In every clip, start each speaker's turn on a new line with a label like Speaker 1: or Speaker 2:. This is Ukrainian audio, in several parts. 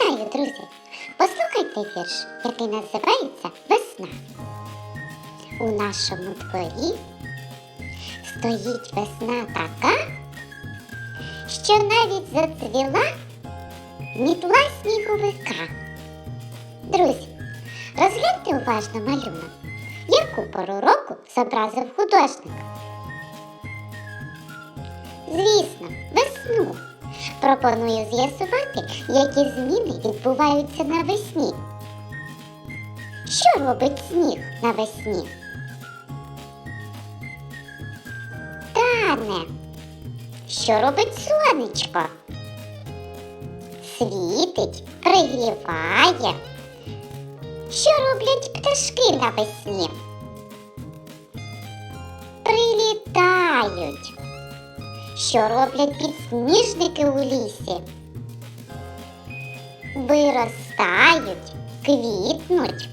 Speaker 1: Вітаю, друзі! Послухайте вірш, який називається Весна. У нашому дворі стоїть весна така, що навіть зацвіла мітла сніговика. Друзі, розгляньте уважно малюнок, яку пору року зобразив художник. Звісно, весну. Пропоную з'ясувати, які зміни відбуваються навесні. Що робить сніг навесні? Тане. Що робить сонечко? Світить, пригріває. Що роблять пташки навесні? Прилітають. Що роблять підсніжники у лісі? Виростають, квітнуть.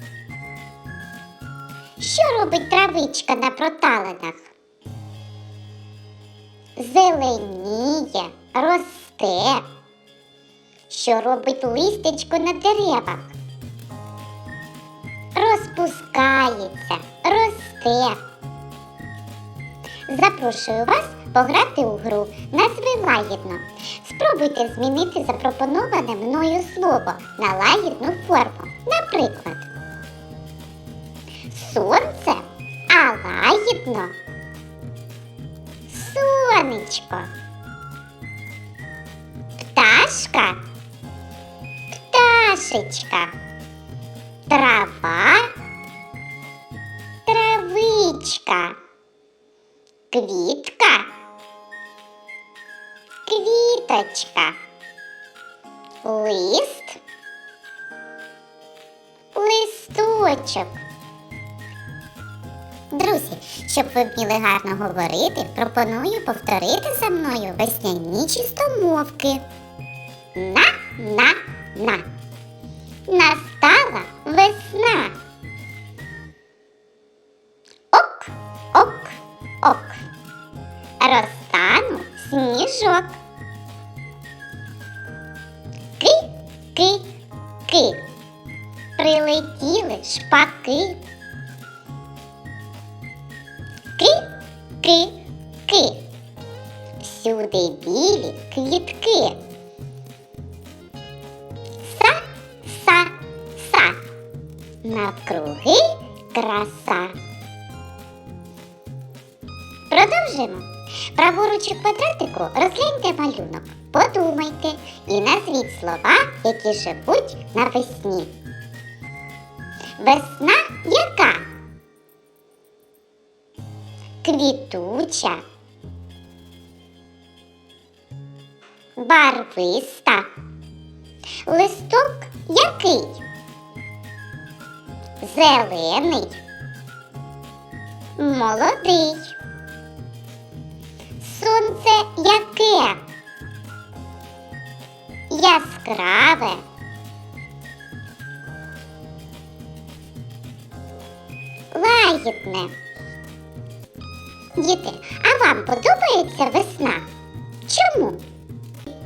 Speaker 1: Що робить травичка на проталинах? Зеленіє, росте. Що робить листячко на деревах? Розпускається, росте. Запрошую вас пограти у гру назви лагідно. Спробуйте змінити запропоноване мною слово на лагідну форму. Наприклад, сонце, а лагідно. Сонечко. Пташка. Пташечка. Трава. Травичка. Квітка. Квіточка. Лист. Листочок. Друзі, щоб ви вміли гарно говорити, пропоную повторити за мною весняні чистомовки. На, на, на. Настала весна. Ок, ок, ок. Розтанув сніжок. Ки. Прилетіли шпаки. Ки, ки, ки. Всюди білі квітки. Са, са, са. Навкруги краса. Продовжимо. Праворуч квадратику розгляньте малюнок. Подумайте і назвіть слова, які живуть навесні. Весна яка? Квітуча. Барвиста. Листок який? Зелений. Молодий. Яскраве. Лагідне. Діти, а вам подобається весна? Чому?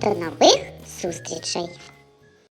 Speaker 1: До нових зустрічей!